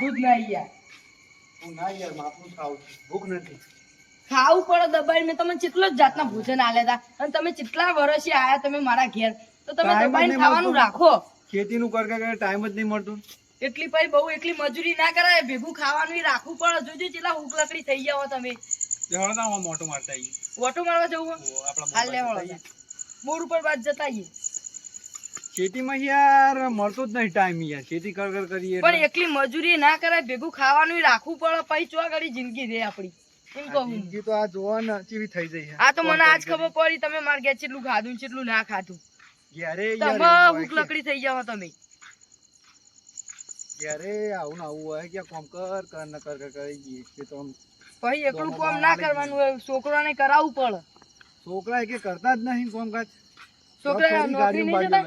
ખાધું જ નહીં યાર હું ના યાર માપનું ખાવું ભૂખ નથી. ખાવું પડે દબાઈ મેં તમને કેટલો જ જાતના ભોજન હતા અને તમે કેટલા વર્ષે આયા તમે મારા ઘેર. તો તમે દબાઈને ખાવાનું. રાખો. ખેતીનું કર કર ટાઈમ જ નહીં મળતો. એટલી પછી બહુ એટલી મજૂરી ના કરાય. ભેગું ખાવાનું રાખવું પડે. જોજો કેટલા હુક લકડી થઈ જાવ તમે. લેવાડો મોટો મારતા આવીએ ઓટો મારવા જવું હાલ લેવાળો જતા ઉપર બાદ જતા આવીએ ખેતીમાં યાર મળતો જ નહીં ટાઈમ યાર. ખેતી કર કર કરીએ પણ એકલી મજૂરી ના કરાય ભેગું ખાવાનું રાખવું પડે પછી ચો ઘડી જિંદગી રે આપડી એમ કહું જિંદગી તો આ જોવા ને કેવી થઈ જઈ આ તો મને આજ ખબર પડી તમે માર ઘેર કેટલું ખાધું કેટલું ના ખાધું. યારે તમે ભૂખ લકડી થઈ જાવ તમે. યારે આવું ને આવું હોય કે કોમ કર કર ન કર કર કરી જઈએ કે તો પછી એકલું કોમ ના કરવાનું હોય છોકરાને કરાવવું પડે. છોકરા કે કરતા જ નહીં કોમકાજ છોકરા નોકરી નહીં જતા.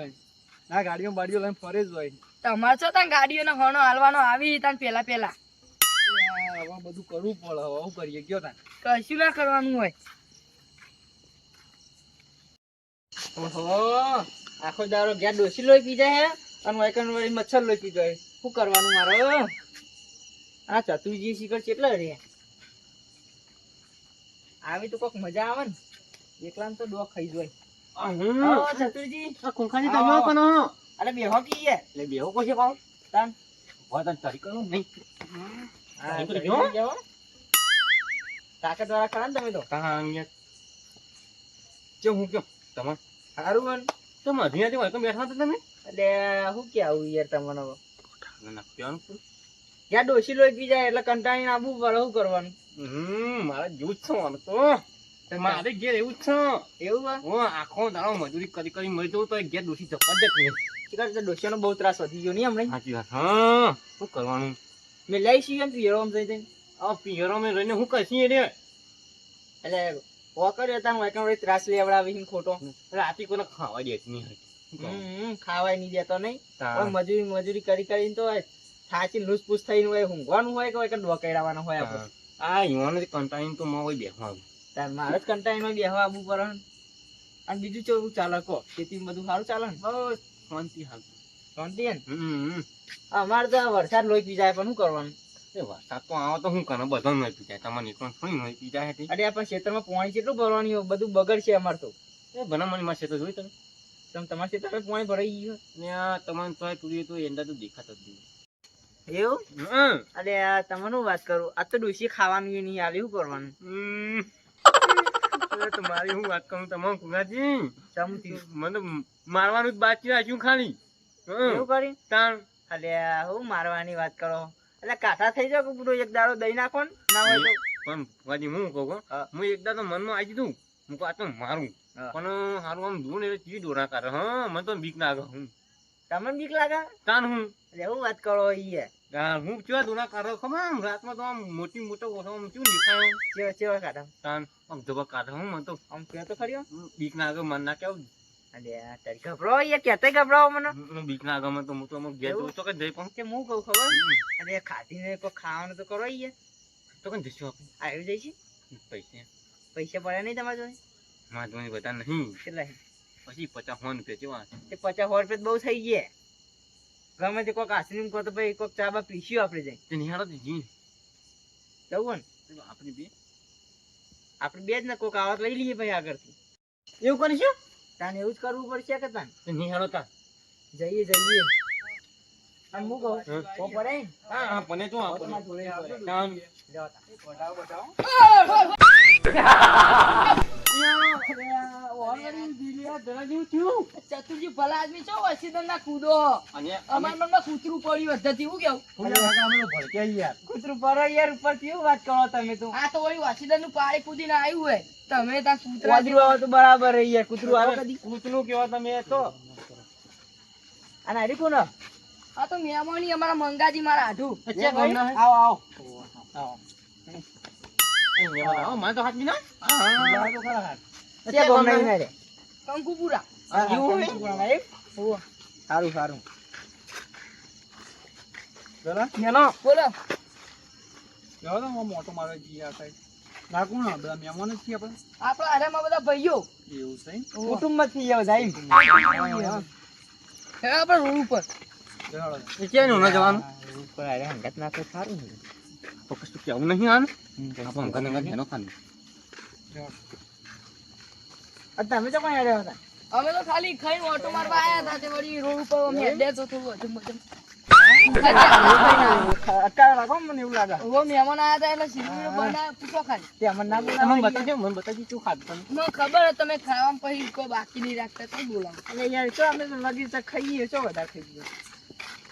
ના ગાડીઓ બાડીઓ લઈને ફરે જ હોય. તમારે છો ત્યાં ગાડીઓનો હણો હાલવાનો આવી તાન પેલા પેલા હવે બધું કરવું પડે હવે શું કરીએ. ગયો તાન કશું ના કરવાનું હોય. ઓહો આખો દારો ગયા ડોસી લોહી પી જાય હે? અને વાયકન વાળી મચ્છર લોહી પી જાય. શું કરવાનું મારો આ ચતુરજી શિખર કેટલા રે આવી તો કોક મજા આવે ને. એકલાને તો ડોક ખાઈ જાય તાકાત વાળા ખરા ને તમે તો હું કેમ તમે સારું હન અધિયાથી હોય બેઠા હતા તમે એટલે શું કે આવું યાર કહેવાનું શું? ડોસી લોહી પી જાય એટલે કંટાળીને આવવું પડે શું કરવાનું હમ મારે જેવું જ છે તો મારે ઘેર એવું જ છે. એવું હું આખો દાડો મજૂરી કરી કરી મરી જવું તો ઘેર ડોસી ચપ્પલ જ નહીં. શિખર બહુ ત્રાસ વધી ગયો નહીં હમણાં? સાચી વાત. હા શું કરવાનું? મેં લઈ છીએ એમ પિયરો આમ જઈ જઈને. આ પિયરો મેં રહીને હું કરશી એને? એટલે વોકર હતા હું એકણ ત્રાસ લેવડાવી ખોટો. રાતે કોને ખાવા દેતી નહીં ખાવાય નહીં દેતો નહીં. પણ મજૂરી મજૂરી કરી કરીને તો થાચી લૂસપૂસ થઈને હોય ઊંઘવાનું હોય કે હોય કે ડોકાઈડાવાનું હોય આપણે? આ યુવાનો કંટાળીને તો માં હોય બેસવા આવ્યું. તાર મારે જ કંટાળીમાં બેહવા આવવું પડે અને બીજું ચોરું ચાલે કો ખેતી બધું સારું ચાલે ને? બહુ શાંતિ હાલતું. શાંતિ હે ને. અમારે તો વરસાદ લોહી પી જાય પણ શું કરવાનું? વરસાદ તો આવો તો શું કરે? બધા નહીં પી જાય. તમારે એકલો થોડી નહીં પી જાય અરે પણ ખેતરમાં પાણી કેટલું ભરવાની હોય? બધું બગડશે અમારે તો. એ બનાવવાની માં છે તો જોઈ તમે? તમે તમારા ખેતરમાં પાણી ભરાઈ ગયું ને આ તમારે તો તૂટી તો એંડા તો દેખાતો જ નહીં. એવું? અરે તમને વાત કરું. આ તો ડોસી ખાવાનું નહીં હાલે શું કરવાનું? હમ. તો મારી હું વાત કરું તમામ કુંગાજી ચમતી મને મારવાનું જ બાકી રાખ્યું ખાલી. એવું કરી? તાણ. અલે હું મારવાની વાત કરો. એટલે કાઠા થઈ જાવ કે પૂરો એક દાડો દઈ નાખો ને? હોય તો? પણ કુગાજી હું કહું હું. એકદા તો મનમાં આવી દીધું હું કહું આ તો મારું. પણ હારું આમ જોઉં ને એટલે ચીજ દોરા કરે. હા મને તો બીક લાગે હું. તમને બીક લાગે? તાણ હું. એટલે હું વાત કરો ઈ હું ચો દુના કરે ખબર આમ રાતમાં તો આમ મોટી મોટો ઓછો આમ ચું દેખાય. ચેવા ચેવા કાઢા? તાણ આમ ધબક કાઢે હું મને તો આમ કે તો ખરી બીક ના આગળ મન ના કેવું. આ તારી ગભરાવો યાર કહેતા ગભરાવો મને. બીક ના આગળ તો હું તો અમુક ઘેર તો કે જઈ પણ. કે હું કહું ખબર? અરે ખાધીને કોઈ ખાવાનું તો કરો ઈએ તો કઈ જઈશું આપણે? આવી જાય છે પૈસા. પૈસા પડ્યા નહીં તમારા જોડે? મારા જોડે બધા નહીં. કેટલા? પછી પચાસ સો રૂપિયા જેવા તે પચાસ સો રૂપિયા બહુ થઈ ગયા. ગમે તે કોક આઈસ્ક્રીમ કહો તો ભાઈ કોઈક ચા બા પીસ્યું આપણે જઈ તે નિહાળો તો જી જવું ને? આપણે બે. આપણે બે જ ને કોઈક આવત લઈ લઈએ ભાઈ આગળથી. એવું કરીશું? તાને એવું જ કરવું પડશે કે તાન? નિહાળો તા. જઈએ જઈએ. અને હું? કહું હમ. કો પડે હા હા પને તો. તમારા આપણે જોડે પડે. તાણ. જાઓ તાન. બતાવો બતાવો ચતુરજી ભલા આદમી છો વસીદન ના કૂદો અમાર મનમાં કૂતરું પડ્યું અધ્ધરથી હું કેવું? અરે કાકા, અમે તો ભડક્યા યાર. કૂતરું પરો યાર ઉપર કેવું વાત કરો તમે તો? આ તો વળી વાસીદનનું પાણી કૂદીને આવ્યું હોય તમે ત્યાં કૂતરા તો બરાબર રહી યાર કૂતરું આવે. કૂતરું કેવા તમે તો. અને હારી કોણ? આ તો મહેમાની અમારા મંગાજી મારા આઢું. છે ગામના હે? આવો આવો. આવો. એ આવો, મારે તો હાથ. બી ના કંકુપુરા. સારું સારું. બોલો. મોટો મારો જી આ સાઈડ. ના કોણ બધા મહેમાન જ છીએ આપણે. આપણા હારામાં બધા ભાઈઓ. એવું છે કુટુંબથી જાવ જાય એમ. આપણે રોડ ઉપર. એ ક્યાં નું જવાનું? રોડ પર આરે હંગાત નાખે સારું ને તો કશું કેવું નહીં આને? આપણે અંગત અંગત હેનો ખાને આ તમે તો કોઈ આવ્યા હતા? અમે તો ખાલી ખાઈને ઓટો મારવા આયા હતા તે વળી રોડ ઉપર અમે હેડે તો થોડું હતું મજમ અત્યારે લાગો મને એવું લાગે. ઓ મહેમાન આયા હતા એટલે સીધું બનાવ પૂછો ખાલી. તે અમને ના બતાવજો મને બતાવજો શું ખાધું મને ખબર હતી તમે ખાવામાં પછી કોઈ બાકી નહીં રાખતા તો બોલાવો. એટલે યાર તો અમે લગી તો ખાઈએ છો વધારે ખાઈ ગયો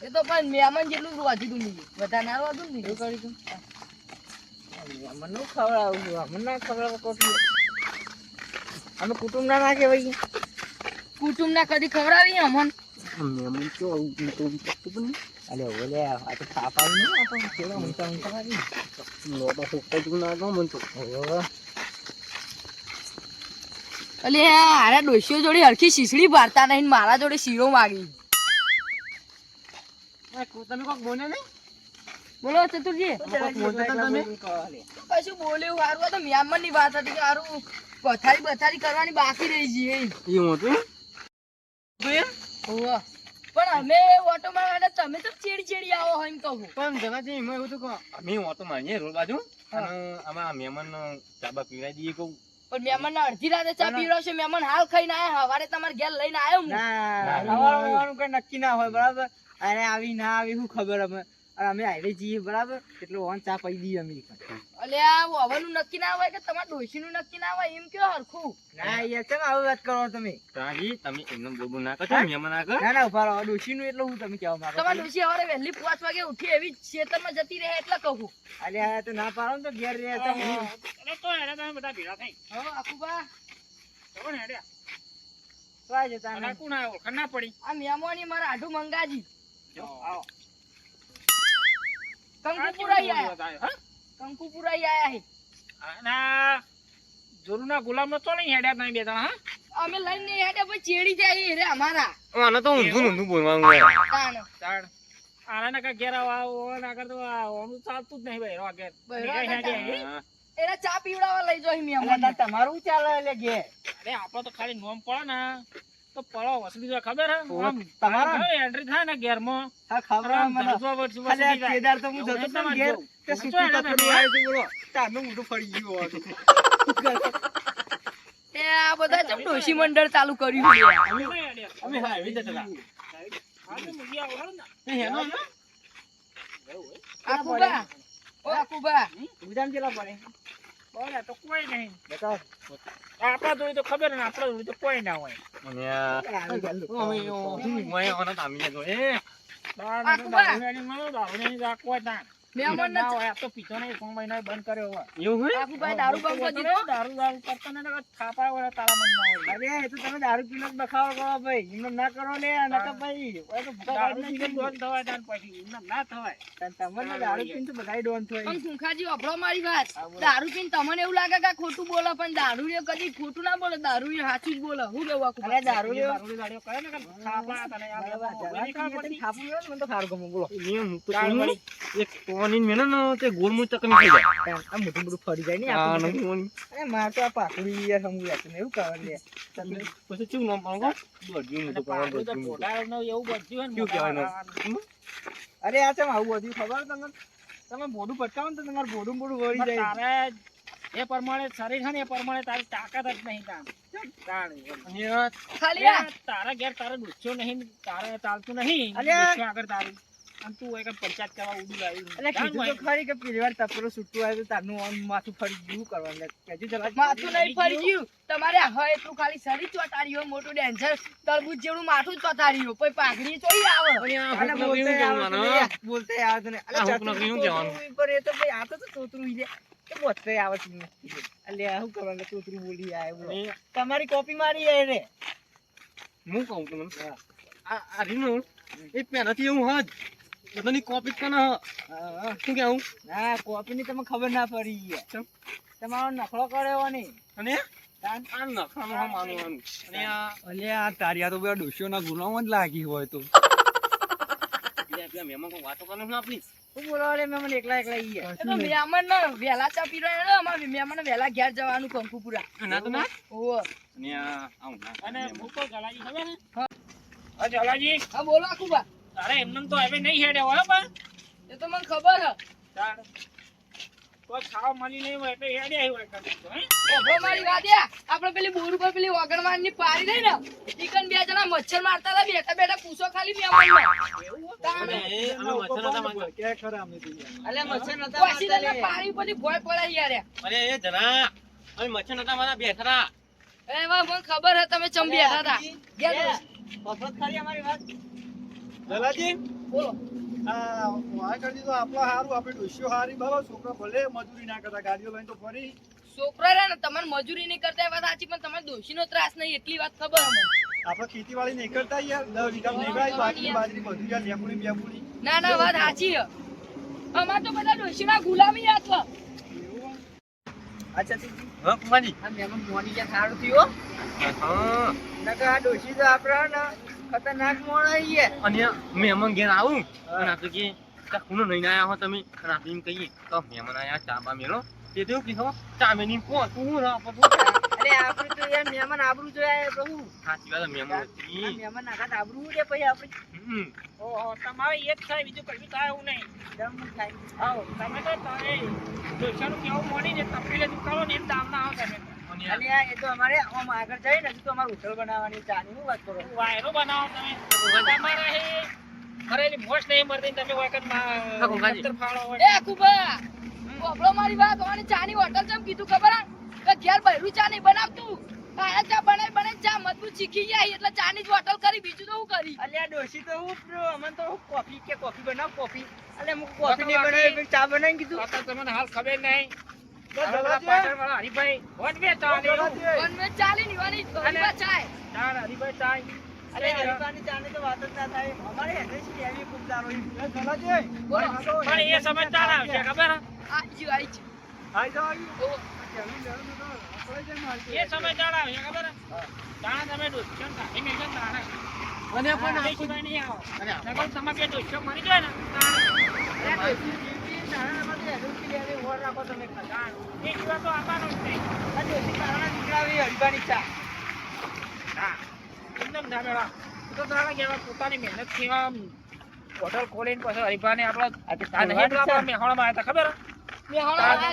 એ તો પણ મહેમાન જેટલું જ વાંચી તું નહીં. વધારે ના વાંધું ને એવું કરી તું? અમને નું ખવડાવું છું અમને ના ખવડાવો કોટલી અમે કુટુંબ ના ના કહેવાય કુટુંબ ના કદી ખવડાવી અમન? મેમન તો આવું કુટુંબ પણ અલે ઓલે આ તો થાપાવી નહીં આપણે કેવા ઊંચા ઊંચા આવી લોબા હોકતા જ ના ગો મન તો. અલે હારા ડોશીઓ જોડે હરખી શીશડી ભારતા નહીં મારા જોડે શીરો માગી. તમે કોક બોને નહીં? બોલો ચતુરજી. કશું બોલ્યું હારું તો મ્યાનમારની વાત હતી કે હારું પથારી બથારી કરવાની બાકી રહી જઈએ એવું હતું પણ અમે ઓટો મારવા તમે તો ચેડી ચેડી આવો હોય એમ કહું. પણ જનાજી એમાં એવું હતું કે અમે ઓટો મારીએ રોડ બાજુ. અને આમાં મહેમાન ચાબા પીવડાવી દઈએ કહું. પણ મહેમાન અડધી રાતે ચા પીવડાવશે મહેમાન હાલ ખાઈને આયા હવારે તમારે ઘેર લઈને આવ્યો હું. ના કઈ નક્કી ના હોય બરાબર? અરે આવી ના આવી શું ખબર અમે? અને અમે આવી જઈએ બરાબર? એટલે ઓન ચા પી દઈએ અમે અલે આ ઓવરનું નક્કી ના હોય કે તમારા ડોશીનું નક્કી ના હોય એમ કયો હરખું? ના યાર કેમ આવી વાત કરો તમે? તાજી તમે એમને બોલ બોલ ના કરજો મહેમાન આગળ ના ના ઊભા રહો. ડોશીનું એટલે હું તમે કહેવા માંગો તમારી ડોશી હવે વહેલી પાંચ વાગે ઉઠી એવી ખેતરમાં જતી રહે એટલે કહું અરે આ તો ના પાડો ને તો ઘેર રહે તો હું. હવે આખુબા. તો જતા પડી. આ મેમોની મારા આઢું મંગાજી. કંકુપુરા આયા. કંકુપુરા આયા હે. અમે લઈને નહીં હેડે પછી ચેડી જાય રે અમારા. આને તો ઊંધું ઊંધું બોલવાનું હોય. તાણ. બૈરા કાકા. હા. એના ચા પીવડાવવા લઈ જાય અલા, તમારું ચાલે એટલે ઘેર. આપડે તો ખાલી નોમ પડે ને. તો પડો વસલી જાય ખબર હે? આમ તમારા? એન્ટ્રી થાય ને ઘેરમાં. હા ખબર મને. ખાલી. કેદાર તો હું જતો તમ ઘેર જવું. સૂકું તો તપેલું એને બોલો. તારનું મોઢું ફરી ગયું એ આ બધા ચમ ડોશી મંડળ ચાલુ કર્યું છે. અમે હા એવી હતા. આ તો મૂકી આવો ને. એ હેનો ને? આખુબા ઓ કુબા. ઉજામ જેલા પડે? બરાબર, તો કોઈ નહીં બતાવો આપડા જોડે તો ખબર ને આપડા જોડે તો કોઈ ના હોય અને આ- આવી ગયેલું. અમે ઓ- હું મોય આવાનો તો આમીએ તો, એ. દારૂ આ તો કુબા. દારૂ હેડી મળો, દારૂ નહીં રાખવો હોય તાણ. મહેમાન ના હોય, તો પીતો નહીં, ત્રણ મહિના બંધ કર્યો હોય. એવું હોય? આખુબા દારૂ બંધ કરી દીધો દારૂ દારૂ કરતો ને થાપા હોય તારા મનમાં હોય અરે એ તો તમે દારૂ પીને જ બખાડો કરો ભાઈ એમને ના કરો ને નકર ભાઈ ઓય તો દારૂ પીને બંધ થવાય તાણ પછી એમને ના થવાય તને તમને દારૂ પીને તો બધાય ડોન થાય પણ સુખાજી અભળો મારી વાત દારૂ પીને તમને એવું લાગે કે ખોટું બોલો પણ દારૂ એ કદી ખોટું ના બોલે દારૂ એ સાચું જ બોલે હું કેવું આખું અરે દારૂ દારૂ દારૂ કરે ને થાપા તને આ મને તો ખારું ગમે બોલો તો. એક ટોની મેલે ન તે ગોળમૂળ ચકમી થઈ જાય. આ મોટું મોટું ફરી જાય ને આ. નથી ઓની. અરે મારે તો આ પાકડી યાર સમજુ જાતું એવું કરે લે પછી ચું નામ પાડો? દોઢિયું અને મોટું પાડો, પાકું તો દોઢિયું મોટું. એવું બડ્યું ને શું કહેવાય અરે આ ચમ આવું બધું ખબર તમને તમે બોડું પટકાવો ને તો તમાર બોડું બોડું વળી જાય તારે એ પ્રમાણે શરીર છે ને એ પ્રમાણે તારી તાકાત જ નહીં તાણ. તારા ઘેર તારે ગુસ્સો નહીં તારે ચાલતું નહીં. આગળ તારું તું એક પંચાયત કરવા ઉડી લાવી એટલે કીધું તો ખરી કે પેલી વાર તપેલો છૂટું આવ્યું તારનું આમ માથું ફરી ગયું કરવાનું. કહેજો જરા માથું નહીં ફરી ગયું. તમારે હવે એટલું ખાલી શરીર ચોટાડ્યું મોટું ડેન્જર તરબૂચ જેવડું માથું ચોટાડ્યું. પછી પાઘડી ચોઈ આવે. અને આ અલા, હુંક બોલતે આવે શું એ તો ભાઈ આ તો તોતરું ઈ આવે કરવાનું? તોતરું બોલી આવે તમારી કોપી મારી રે. હું કહું તમને, આ- આ એ પહેલાથી એવું હજ. બધાની કોપી જ શું કે હું? ના કોપી ની તમે ખબર ના પડી યાર. તમારો નખરો કર્યો ને અને આ નખાનું હા માનવાનું. અને આ અલ્યા આ તો બધા જ લાગી હોય તો પેલા- પેલા મહેમાન કોઈ વાતો કરે છે આપણી? શું બોલો રે મેં મને એકલા એકલા ઈ યાર. એ તો મહેમાન ને વહેલા ચા પીવડાવે અમારે મહેમાન વહેલા ઘેર જવાનું કંકુપુરા ના તો ના. ઓહો અને આ આવું ના. અને મહેમાન. મૂકો ગલાજી ખબર હે? હા જલાજી હા બોલો આખુબા તારે એમને તો હવે નહીં હેડે હોય પણ. એ તો મને ખબર હે. તાર. કોઈ ખાવા મળી નહીં હોય એટલે હેડે આવ્યો હોય કદાચ તો, હે? ઓભો મારી વાત યા આપણે પેલી બોર ઉપર પેલી ઓગણવાની પારી રહી ને ઈકન બે જણા મચ્છર મારતા હતા બેઠા બેઠા પૂછો ખાલી બે અમે એ- અમે મચ્છર નતા મારતા. કે ખરા અમે તો યાર. અલે મચ્છર નતા મારતા લે. પાણી પછી ભોય પડે યાર અરે એ જરા. મચ્છર નતા મારા બેઠા મને ખબર હે તમે ચમ બેઠા હતા. અમારી વાત. દલાજી બોલો. આ વાય કરી દીધો આપણા હારું આપણે ડોશીઓ હારી બાબા છોકરા ભલે મજૂરી ના કરતા ગાડીઓ લઈને તો ફરી. છોકરા રે ને તમારે મજૂરી નહીં કરતા એ વાત સાચી પણ તમારે દોશીનો ત્રાસ નહીં એટલી વાત ખબર અમને. આપણે ખેતીવાડી નહીં કરતા યાર દસ વીઘા નીકળાય બાકી બાજરી બધું યાર લેપુડી બેપુડી. ના ના વાત સાચી હે અમાર તો બધા ડોશીના ગુલામી હતા અચ્છા તીજી હા કુમારજી. આ મહેમાન મોની કે સારું થયું હા. નકા આ ડોશી તો આપણા ને ખતરનાક મોણ આઈએ અને મહેમાન ઘેર આવું? અને આપણે કે કુનો લઈને આયા હો તમે. અને આપણે એમ કહીએ તો મહેમાન આયા ચા બા મેલો. તે તો કીધો ચા મેની કો તું ના પછી અરે આપણે તો યાર મહેમાન આબરૂ જોયા બહુ સાચી વાત મહેમાન હતી. મહેમાન નાખા આબરૂ છે પછી આપણે. ઓહો તમારે એક થાય બીજું કશું થાય એવું નહીં. દમ થાય. આવો તમે તો તમે ડોસાનું કેવું મોડી ને તપેલે દુકાળો ને એમ દામ ના આવો તમે. અને અને એ તો અમારે આમ આગળ જઈને હજુ તો અમારે હોટલ બનાવવાની ચાની હું વાત કરો? વાયરો બનાવો તમે. તમારે હે ફરેલી નહીં મરતી તમે હોય કે હા, કોકાજી. પથ્થર ફાળો હોય. એ કુબા ઓબળો મારી વાત ઓને ચાની હોટલ ચમ કીધું ખબર કે ઘેર બૈરું ચા નહીં બનાવતું આયા ચા બનાવી ચા મજબૂત શીખી જાય એટલે ચાની જ હોટલ કરી બીજું તો હું કરી? અલ્યા ડોશી તો હું અમને તો કોફી કે કોફી બનાવ કોફી. અલે હું કોફી નહીં બનાવી ચા બનાવી કીધું. તમને હાલ ખબર નહીં. હરીભાઈ ચાલી નીવાની ચાય. ચાલ ચાય. અરે ચાની તો વાત જ ના થાય. અમારે ખૂબ. આ પણ એ આવશે ખબર? હે? આઈ આઈ તો. આપણે એ સમય ચાલ આવશે ખબર? હે? તમે કાઢી તાણા. પણ આ આખું- નહીં આવો. અને તમે બે ડોસ્યો મરી જાય ને ઓર તમે. એ તો જ નહીં. આ કારણે નીકળાવી ચા. એકદમ ના મેળા. તો પોતાની હોટલ ખોલીને પછી હરીફાને આપણો આ નહીં પેલા આપણા મેહોણામાં આવ્યા હતા ખબર હે? મે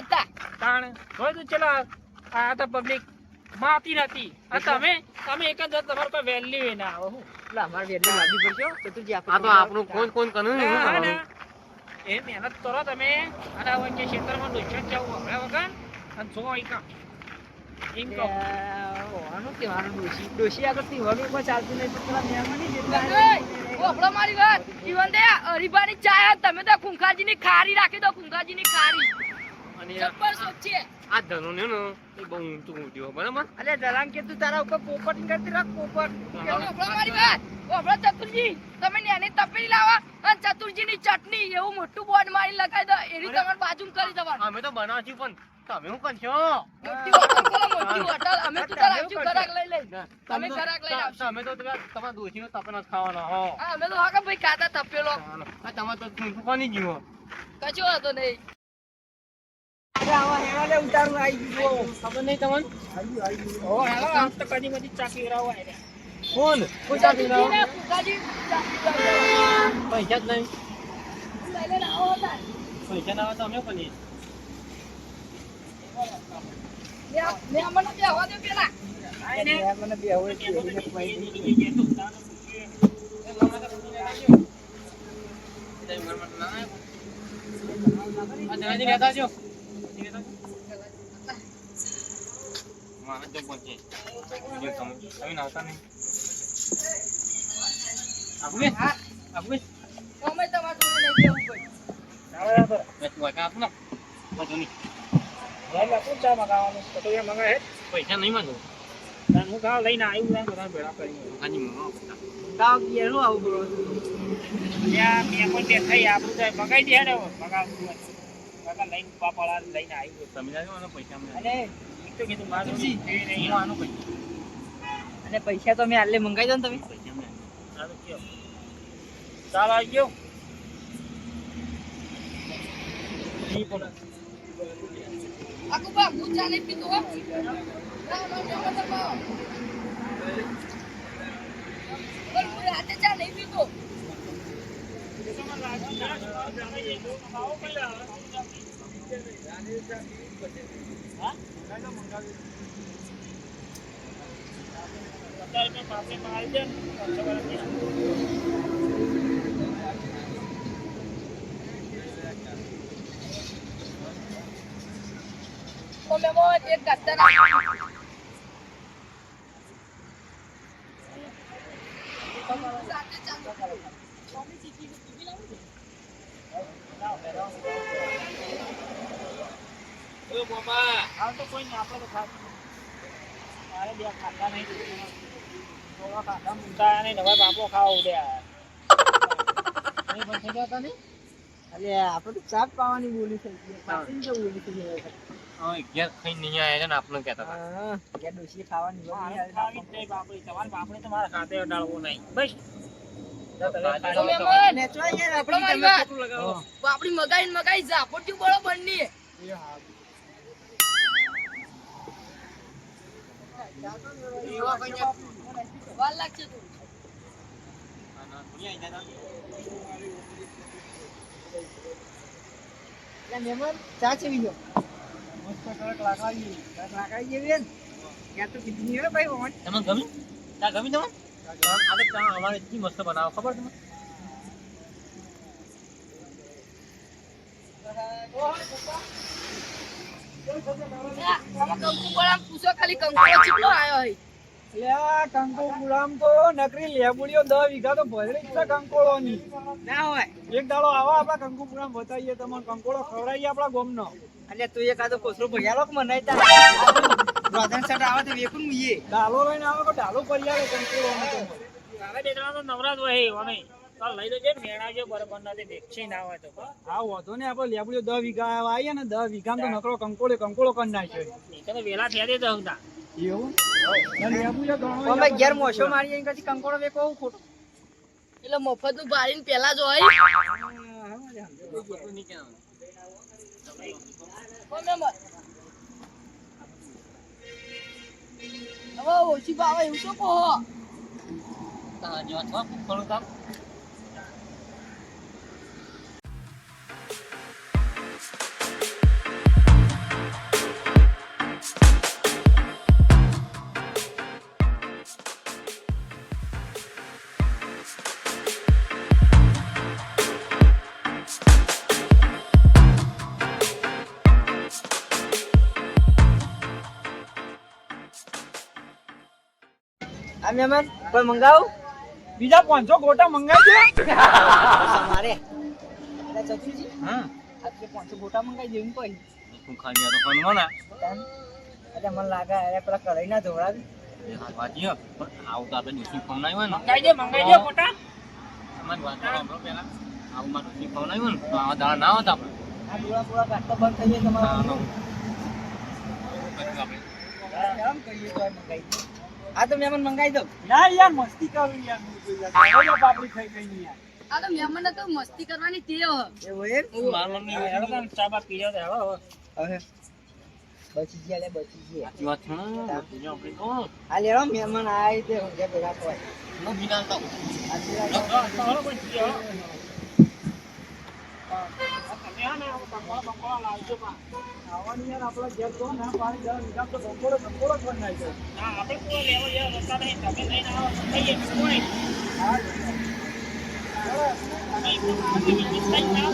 હતા તાણ જોયું તું ચલા આ તો પબ્લિક માતી નથી આ તમે તમે એક જ તમારે કોઈ વેલ્યુ ના આવો હું એટલે અમારે વેલ્યુ લાગી પડશે આ તો આપણું કોણ કોણ કનું ને એવું હા, ને. કરવાનું. એ મહેનત કરો તમે અને હવે કે ક્ષેત્રમાં નુકસાન જવું હમણાં વગર અને જો એકા એમ કહો. હોવાનું કહેવાનું ડોશી. ડોશી આગળથી હોનું કોઈ ચાલતું નહીં પણ પેલા મહેમાની જેટલા નહીં, મારી વાત. જીવન દે ચાય તમે તો ખુંખાજીની ખારી રાખી દો ખુંખાજીની ખારી. અને જબ્બર સોચી છે. આ ધનું ને ને એ બહુ ઊંચું ઊંચું બરાબર? અલે દલાન કે તું તારા ઉપર પોપટ કરતી રાખ પોપટ. મારી વાત? ઓબળો ચતુરજી તમે નેની તપેલી લાવા અને ચતુરજીની ચટણી એવું મોટું બોર્ડ મારી લગાવી દો એની તમારે બાજુ કરી દેવાનું. અમે તો બનાવશું પણ તમે શું કરશો? મોટી હોટલ મોટી હોટલ. અમે તું તાર આવશું લઈ લઈ. તમે ઘરાક લઈને આવશો. તમે તો પેલા તમારા દોશીનો તપેલો ખાવાનો હો. અમે તો ભાઈ ખાતા તપેલો. આ તમારે તો કોની જીવો? કશો હતો નહીં. અરે આવા હેરાલે ઉતારું આવી ગયું ખબર નહીં તમને? ઓ હેલો આમ તો કદી બધી ચાકી રાવો આય કોણ કોઈ ચાકી ચતુરજીને ખુંખાજી ચાટણી લઈ લેવાની. પૈસા જ નહીં લઈ લઈને આવો તાર. પૈસા ના આવે તો અમે કરીએ લે આ- લે આ મને બેહવા દો પેલા મને બે હવે એને ખવાઈ અમે તમારા જોડે નહીં. કોઈ. ચા મગાવવાનું? તો તો એ મગાવે પૈસા નહીં માંગો. હું ગાવ લઈને આવ્યું ને બધા ભેળા કરીને હાજી મંગાવો ગાવ ગિયર આવું બોલો ત્યાં મેં પણ થઈ આપણું તો મગાઈ દે ને મગાવતું મગા લઈને પાપડા લઈને આવ્યું તમે જાજો પૈસા અમને અને પૈસા તો મેં આલે મંગાવી દો ને તમે. ચાલ આવી ગયો. હું. ચા નહીં પીતો હો. ના, ના, ના, ના, ના. પણ હું રાતે ચા નહીં પીતો. ઓ મેમોન એક ગત્તા ના હાલ તો કોઈ નહીં, આપણે તો ખાતું નહીં. બે ખાતા નહીં. થોડા ખાતા મૂંઝાયા નહીં, હવે બાપો ખાવા ઉડ્યા. નહીં પણ થઈ ગયા તા નહીં? આપણે તો પાવાની બોલી થઈ ગઈ પાછી તો બોલી થઈ ગઈ ઘેર ખાઈને નહીં આયા છે ને આપણે કહેતા હતા હા કે ખાવાની બોલી મારે આવે ખાવી બાપડી. તમારે બાપડી તો મારે ખાતે અડાડવું નહીં. બસ. ઓ મેમોન ને ચોય યાર આપણો આપણી મહેમાન ચા ચેવી ગયો મસ્ત ગમી ચા ચા અમારે મસ્ત બનાવો ખબર તમને આ, આ તો નકરી લેબુડીઓ દસ વીઘા તો ભરડી છે કંકોળોની ના હોય એક દાડો આવો આપણા કંકુ ગુલામ બતાવીએ તમને કંકોળો ખવડાવીએ આપણા ગોમનો એટલે તું એક આદો કોસરો ભૈયાલો કે મને તા રોધન સટ આવે તો વેકું મુઈએ ડાલો લઈને આવે તો ડાલો કરી કંકોળો હવે બે જણા તો નવરા હોય, ઓમે. ચાલ લઈ લેજે ને મેણાવજો બરાબર ના તે ના હોય તો. હા વાંધો ને આપણે લેબુડીઓ દસ વીઘા આવીએ ને દસ વીઘામાં તો નકરો કંકોળે કંકોળો કરી નાખ્યો એ તો વેલા થયા દે દઉં એવું? ને લેબુડીઓ ઘણો અમે ઘેર મોશો મારી અહીં કદી કંકોડો વેકો હું ખોટું? એટલે મફતનું ભાડીને પેલા જ હોય. હવે ઓછી ભાવે એવું શું કહો? તારા જેવા છો કામ? મહેમાન કોઈ મંગાવું? બીજા પાંચસો ગોટા મંગાવી દે. મારે. એટલે હા. પાંચસો ગોટા મંગાવી દેવું કોઈ. તું ખાલી આ પણ ફોનમાં ના. એટલે મને લાગે અરે પેલા કઢાઈ ના ધોવડાવી એ હા વાજી હો. પણ આવું તો આપણે ડોસી ફોન આવ્યો ને. મંગાઈ દે મંગાઈ દે મોટા તમારી વાત કરો આવું આવ્યો ને તો આવા દાડા ના હોત આપણે. આ ડોળા બોળા કાઢતા બંધ થઈ જાય તમારા. હા, હા. કેમ કહીએ તો મંગાઈ દો. હા તો મહેમાન મંગાઈ દઉં ના યાર મસ્તી કરું યાર પાપડી ખાઈ ગઈ ની યાર. આ તો મહેમાનને તો મસ્તી કરવાની ટેવ હ. એવું એમ? મારા મમ્મી હેડો તો ચા બા પી તો હેડો હવે. બચી ગયા લે બચી ગયા. સાચી વાત છે ને બીજો આપણે તો. આ મહેમાન આય તે ઊંઘે ભેગા કોઈ હું બીના તો આટલી તો હેડો કોઈ પી લો. હા, તમે હા ને આવો કંકોડા બંકોડા લાવજો પા. આવવાની યાર આપણા ઘેર તો ના પાણી દસ વીઘામાં તો કંકોળો કંકોળો જ કરી નાખ્યો ના, આપણે કોઈ લેવા જેવા રસ્તા નહીં. તમે લઈને આવો તો ખાઈએ, બીજું કોઈ. તમે એકદમ આગે બીજી સાઈડ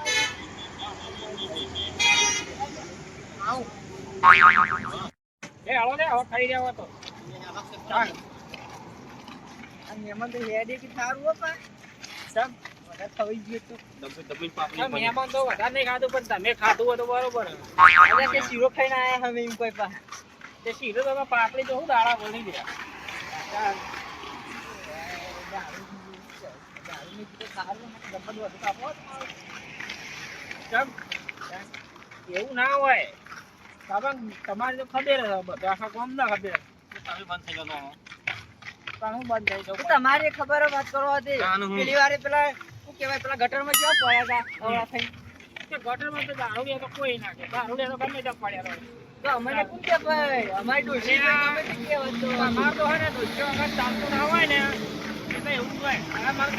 એ હાલો ને હવે ખાઈ રહ્યા તો. મહેમાન તો હેડે કે થારું હો પા. ચાલ. વધારે ખવાઈ ગયું તો પાપડી મહેમાન તો વધારે નહીં ખાધું પણ તમે ખાધું હોય તો બરોબર. અરે તે શીરો ખાઈને આયા હવે એમ કોઈ પા. તે શીરો તો પાપડી તો હું દાડા બોલી દે. કેમ? એવું ના હોય. બાબા તમારે તો ખબર આખા કોમ ના ખબર. તમે બંધ થઈ ગયો હો. હું બંધ થઈ જાઉં તમારે ખબર વાત કરવા હતી. પેલી વારે પેલા શું કહેવાય પેલા ગટરમાં કેવા પડ્યા હતા? અવળા થઈ. ગટરમાં તો દારૂ તો કોઈ ના કે. દારૂ લે તો ગમે ત્યાં પડ્યા રહે તો અમને કોણ ભાઈ અમારી ડોશી ગમે તે કહેવત તો. અમાર તો હે ને વખત ચાલતું ના હોય ને. એટલે એવું હોય. મારે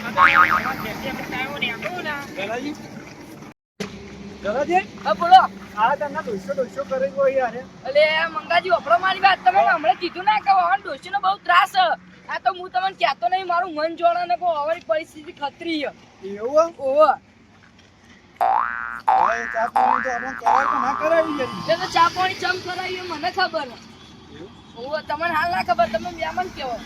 ને. આવું ને ગરાજી ગરાજી હા બોલો. આ તને દોઢસો દોઢસો કરી ગયો યાર. અલે મંગાજી વપરો મારી વાત તમે હમણાં કીધું ના કે વાહન ડોશીનો બહુ ત્રાસ આ તો હું તમને કહેતો નહીં મારું મન જોડે ને કોઈ અમારી પરિસ્થિતિ ખતરી છે. એવું ઓહો ચા પાણી તો આપણે કરાય કે ના કરાવી એ તો ચા પાણી ચમ કરાવી મને ખબર ઓહો તમને હાલ ના ખબર તમે મહેમાન કેવો?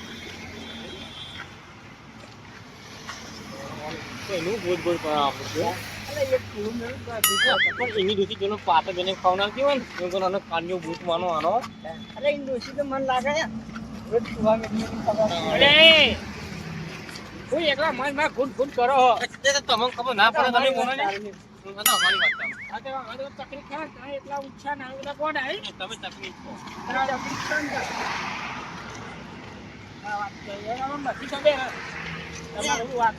તો એનું બોજ બોજ પણ આપણે પણ એની દોસ્તી જેનો પાટો જેને ખવડાવતી હોય ને? એમ તો આનો કાનનો ભૂત માનો આનો. અરે એની ડોશી તો મન લાગે છે. રોજ સુવા મેળવી અરે! હું એકલા મનમાં ગુડ ગુડ કરો હો. તે તો તમને ખબર ના પડે તમે બોલો ને. આ તો અમારી વાત છે. આ તો આ તો તકલીફ થાય એટલા ઊંચા ના બધા કોણ આવી તમે તકલીફ છો આ વાત છે બધી ખબર હે. તમારે શું વાત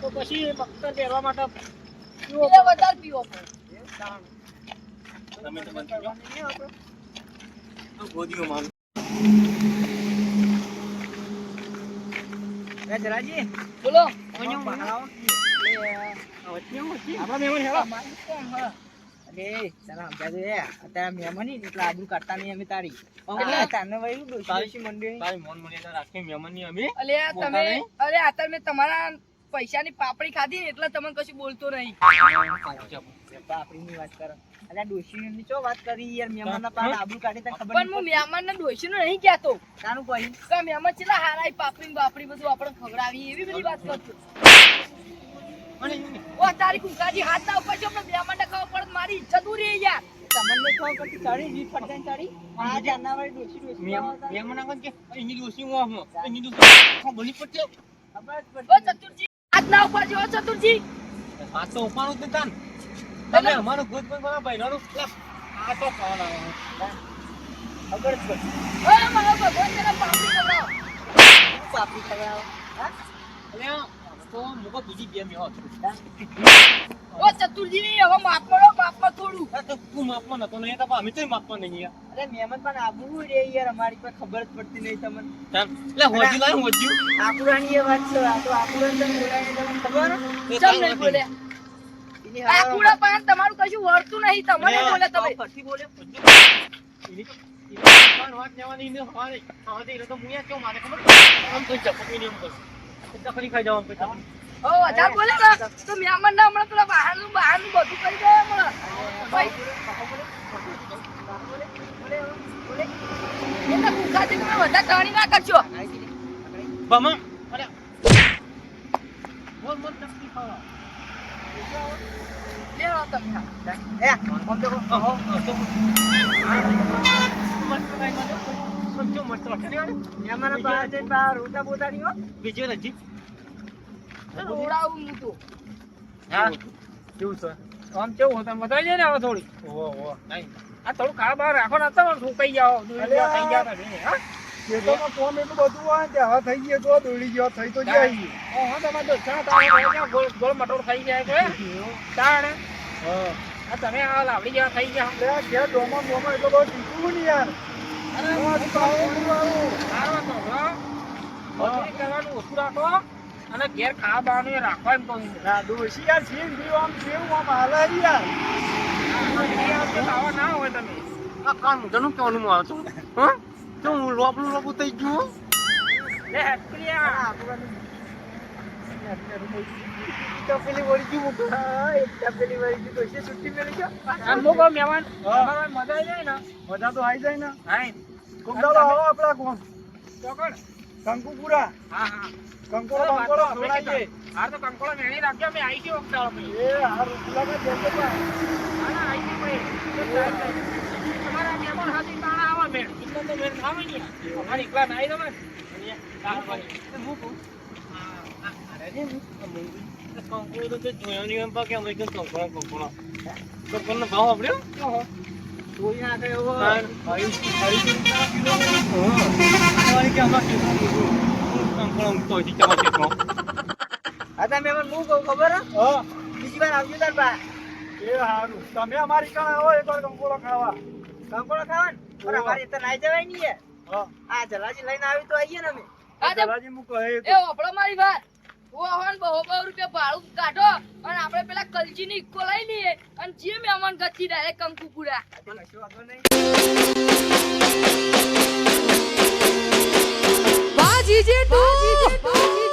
તો પછી બખ્તર પહેરવા માટે પીવો વધારે પીવો તમે ગોદીઓ મારું જરાજી, બોલો. આપણા મહેમાન હેરા. અરે, તારા સમજાતું અત્યારે મહેમાન એટલે આબરૂ કાઢતા નહીં અમે તારી. એટલે? એટલે તને ડોશી ડોશી તારી મોન મર્યાદા રાખી મહેમાનની અમે. અલે તમે અરે આ તમે તમારા પૈસાની પાપડી ખાધી ને એટલે તમને કશું બોલતો નહીં. ની વાત કરો. અલ્યા ડોશીની ચો વાત કરી યાર, મહેમાનના પાડ આબુ કાઢી તને ખબર પણ હું મહેમાનને ડોશીનું નહીં કહેતો. તાનું કોઈ કે મહેમાન છેલ્લા હારા પાપડી ને બાપડી બધું આપણે ખવડાવી એવી બધી વાત કરતો. ઓ તારી કુકાજી હાથ ના ઉપર છે આપણે મહેમાનને ખબર પડે મારી ઇજ્જત ઉડી યાર તમને? આ કે હું આમ પડતી ઓ ચતુરજી હાથ ના ઉપર જો ચતુરજી આ તો ઉપાડું જ તમે અમારો ભૂત પણ બહેરાનું લે, આ તો ખાવાના આવે. ખબર જ મારો ભગવાન તેના પાપડી ખવડાવો પાપડી ખવડાવો? હા? તો મુકો બીજી બે મેવા છું. ઓ ચતુરજી હવે માફ કરો માફમાં થોડું. તો તું માપમાં નતો નહીં તો અમે તો માપમાં નહીં. અરે મહેમાન પણ આબરૂ રે યાર અમારી પર ખબર જ પડતી નહીં તમને. એટલે હોજી લાય હોજી. આકુરાની એ વાત છે આ તો આકુરાને તમે બોલાવીને તમને ખબર ચમ નહીં બોલે. હાવ- તમારું કશું વળતું નહીં તમને બોલે તમે. ફરતી બોલે એની તો- એની પણ વાત લેવાની ને હવારે. એટલે તો મુયા કેવું મારે ખબર આમ કોઈ ચપકી નહીં એમ કરું. ચપટી ખાઈ જાવ પછી ઓ વધારે બોલે ને તો મહેમાન ના હમણાં પેલા બહારનું બધું કરી દે હમણાં ભાઈ એટલે ભૂખાથી તમે વધારે ટણી ના કરશો બામા, અરે. બોલ, બોલ, ચપટી ખાવા. લેવો તમે હા. એ આમ તો. અહો, અહો, તો. મસ્ત ભાઈ માં જો. મસ્ત વાટે નહીં બહાર જઈને બહાર રોતા બોતા નહીં હો. બીજી વાર રોડાવું હું તો. હા. કેવું છે? આમ કેવું તમે ને હવે થોડી. નહીં. આ થોડું ખા બહાર રાખો ને તો સુકાઈ જાઓ? થઈ ગયા તમે હા? ખેતરમાં કોમ એટલું બધું હોય ને હવે થઈ ગયો તો દોડી ગયો થઈ તો જાય. ઓહો તમારે તો તારે ગોળ ગોળ મટોળ થઈ જાય તો તાણે. હા. તમે આ લાવડી જેવા થઈ ગયા. ઘેર ડોમા બોમા એટલો બધો ટીકવું નહીં યાર. કરવાનું ઓછું રાખો અને ઘેર ખાવા બાવાનું રાખો એમ કહું છું. ના યાર જીવ આમ જેવું આમ હાલે યાર આવશે ના હોય તમે આ કાન મોઢાનું કહેવાનું મારે છું હા તો હું લોબલું લોબલું થઈ ગયું લે હું મહેમાન. મજા આવી જાય ને? મજા તો આવી જાય ને. આવો આપડા કોણ? ચોકડ. કંકુપુરા. હા હા. કંકોડો વાત તો કંકોડો ખવડાવીએ. હાર તો કંકોડો મેળી રાખજો અમે આવીશું એક દાડો પછી. એ હારું મુલાકાત લેજો પણ. હા, ના. એક તમારા મહેમાન હાથે તાણા આવા મેળ. એટલે તો મેળ ના આવે ને. અમારે એકલા ના આવી તમે. હું કહું અરે હું કંકોડો તો જોયો નહીં એમ પા કે અમે કે કંકોડો કંકોડો કંકોડનો ભાવ આપડ્યો ચોરી ના કરે એવો તાણ હરી હરી કિલો કિલો કે આમાં કિલો કંકોડો તો હજી કેવા છે તો તમે મને હું કહું ખબર હે? બીજી વાર આવજો તાર બા. એ હારું. તમે અમારી કાં આવો એકવાર કંકોડો ખાવા. કંકોડો ખાવા પણ અમારે તો નાઈ જવાય નહીં હા. આ જલાજી લઈને આવી તો આવીએ ને અમે. આ જલાજી હું કહે એ ઓપડો મારી વાત. હું બહુ બહુ રૂપિયા ભાડું કાઢો અને આપણે પેલા કલજી ની ઇક્કો લઈ લઈએ અને જે મહેમાન ગતિ ડાયરેક્ટ કંકુ પૂરા બાજી નહીં Bajije tu, bajije